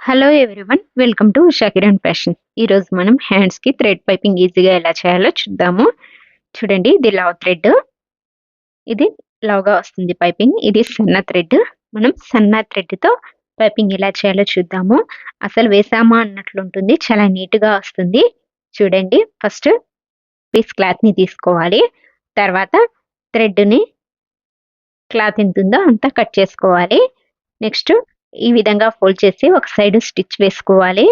Hello everyone welcome to Usha fashion ఈరోజు మనం హ్యాండ్స్కి థ్రెడ్ పైపింగ్ ఈజీగా ఎలా చేయాలో చూద్దాము. చూడండి ఇది లావ్ థ్రెడ్ ఇది లావుగా వస్తుంది పైపింగ్ ఇది సన్న థ్రెడ్ మనం సన్న థ్రెడ్తో పైపింగ్ ఎలా చేయాలో చూద్దాము. అసలు వేసామా అన్నట్లు ఉంటుంది. చాలా నీట్గా వస్తుంది. చూడండి ఫస్ట్ పీస్ క్లాత్ని తీసుకోవాలి. తర్వాత థ్రెడ్ని క్లాత్ ఎంత ఉందో అంతా కట్ చేసుకోవాలి. నెక్స్ట్ ఈ విధంగా ఫోల్డ్ చేసి ఒక సైడ్ స్టిచ్ వేసుకోవాలి.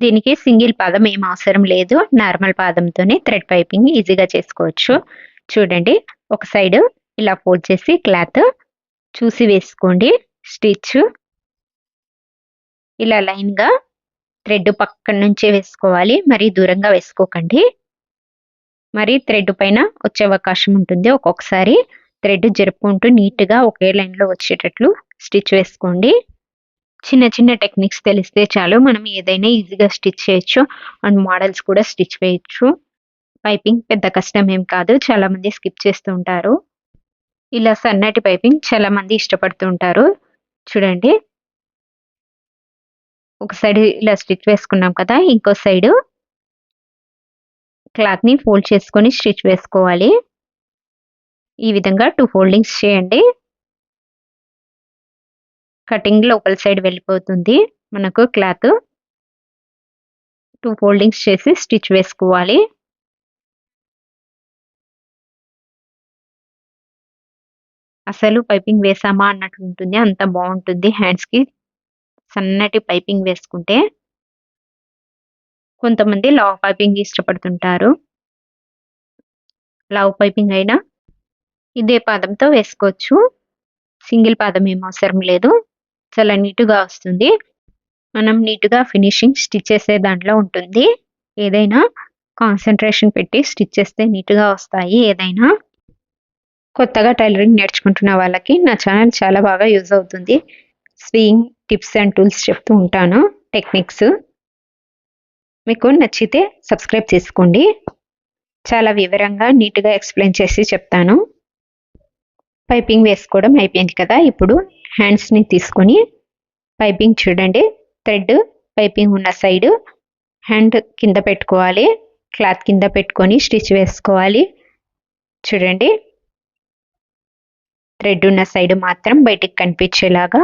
దీనికి సింగిల్ పాదం ఏం అవసరం లేదు. నార్మల్ పాదంతోనే థ్రెడ్ పైపింగ్ ఈజీగా చేసుకోవచ్చు. చూడండి ఒక సైడ్ ఇలా ఫోల్డ్ చేసి క్లాత్ చూసి వేసుకోండి. స్టిచ్ ఇలా లైన్గా థ్రెడ్ పక్కన నుంచే వేసుకోవాలి. మరి దూరంగా వేసుకోకండి. మరి థ్రెడ్ పైన వచ్చే అవకాశం ఉంటుంది ఒక్కొక్కసారి. థ్రెడ్ జరుపుకుంటూ నీట్గా ఒకే లైన్లో వచ్చేటట్లు స్టిచ్ వేసుకోండి. చిన్న చిన్న టెక్నిక్స్ తెలిస్తే చాలు. మనం ఏదైనా ఈజీగా స్టిచ్ చేయొచ్చు. అండ్ మోడల్స్ కూడా స్టిచ్ వేయచ్చు. పైపింగ్ పెద్ద కష్టం ఏం కాదు. చాలా మంది స్కిప్ చేస్తూ ఉంటారు. ఇలా సన్నటి పైపింగ్ చాలా మంది ఇష్టపడుతూ ఉంటారు. చూడండి. ఒక సైడ్ ఇలా స్టిచ్ వేసుకున్నాం కదా ఇంకో సైడ్ క్లాత్ని ఫోల్డ్ చేసుకొని స్టిచ్ వేసుకోవాలి. ఈ విధంగా టూ ఫోల్డింగ్స్ చేయండి. కటింగ్ లోపల సైడ్ వెళ్ళిపోతుంది. మనకు క్లాత్ టూ ఫోల్డింగ్స్ చేసి స్టిచ్ వేసుకోవాలి. అసలు పైపింగ్ వేసామా అన్నట్టు ఉంటుంది. అంత బాగుంటుంది హ్యాండ్స్కి సన్నటి పైపింగ్ వేసుకుంటే కొంతమంది లావ్ పైపింగ్ ఇష్టపడుతుంటారు. లావ్ పైపింగ్ అయినా ఇదే పాదంతో వేసుకోవచ్చు. సింగిల్ పాదం ఏం అవసరం లేదు. చాలా నీట్గా వస్తుంది. మనం నీట్గా ఫినిషింగ్ స్టిచ్ చేసే దాంట్లో ఉంటుంది. ఏదైనా కాన్సన్ట్రేషన్ పెట్టి స్టిచ్ చేస్తే నీట్గా వస్తాయి ఏదైనా. కొత్తగా టైలరింగ్ నేర్చుకుంటున్న వాళ్ళకి నా ఛానల్ చాలా బాగా యూజ్ అవుతుంది. స్వింగ్ టిప్స్ అండ్ టూల్స్ చెప్తూ ఉంటాను టెక్నిక్స్. మీకు నచ్చితే సబ్స్క్రైబ్ చేసుకోండి. చాలా వివరంగా నీట్గా ఎక్స్ప్లెయిన్ చేసి చెప్తాను. పైపింగ్ వేసుకోవడం అయిపోయింది కదా ఇప్పుడు. హ్యాండ్స్ని తీసుకొని పైపింగ్ చూడండి. థ్రెడ్ పైపింగ్ ఉన్న సైడ్ హ్యాండ్ కింద పెట్టుకోవాలి. క్లాత్ కింద పెట్టుకొని స్టిచ్ వేసుకోవాలి. చూడండి. థ్రెడ్ ఉన్న సైడ్ మాత్రం బయటికి కనిపించేలాగా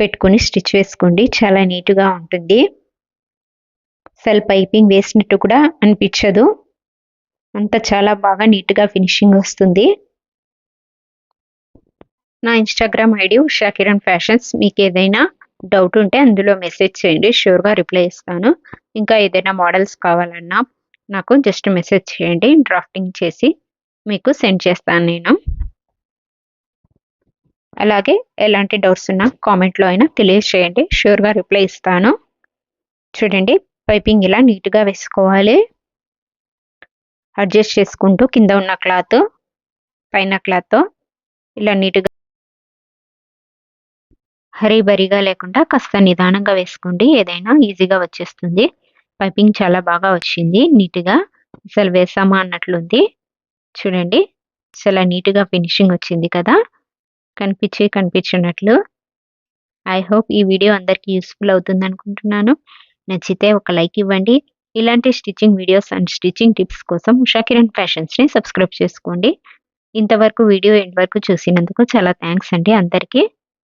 పెట్టుకొని స్టిచ్ వేసుకోండి. చాలా నీట్గా ఉంటుంది. సెల్ పైపింగ్ వేసినట్టు కూడా అనిపించదు. అంత చాలా బాగా నీట్గా ఫినిషింగ్ వస్తుంది. నా Instagram ID Usha Kiran fashions మీకు ఏదైనా డౌట్ ఉంటే అందులో మెసేజ్ చేయండి. షూర్గా రిప్లై ఇస్తాను ఇంకా ఏదైనా మోడల్స్ కావాలన్నా నాకు జస్ట్ మెసేజ్ చేయండి. డ్రాఫ్టింగ్ చేసి మీకు సెండ్ చేస్తాను నేను. అలాగే ఎలాంటి డౌట్స్ ఉన్నా కామెంట్లో అయినా తెలియజేయండి. షూర్గా రిప్లై ఇస్తాను చూడండి పైపింగ్ ఇలా నీట్గా వేసుకోవాలి. అడ్జస్ట్ చేసుకుంటూ కింద ఉన్న క్లాత్ పైన క్లాత్ ఇలా నీట్గా హరీబరీగా లేకుండా కాస్త నిదానంగా వేసుకోండి. ఏదైనా ఈజీగా వచ్చేస్తుంది. పైపింగ్ చాలా బాగా వచ్చింది. నీట్గా అసలు వేసామా అన్నట్లుంది. చూడండి. చాలా నీట్గా ఫినిషింగ్ వచ్చింది కదా. కనిపించి కనిపించినట్లు. ఐ హోప్ ఈ వీడియో అందరికీ యూస్ఫుల్ అవుతుంది అనుకుంటున్నాను. నచ్చితే ఒక లైక్ ఇవ్వండి. ఇలాంటి stitching videos and stitching tips కోసం ఉషా కిరణ్ ఫ్యాషన్స్ని సబ్స్క్రైబ్ చేసుకోండి. ఇంతవరకు వీడియో ఎండ్ వరకు చూసినందుకు చాలా థ్యాంక్స్ అండి అందరికీ.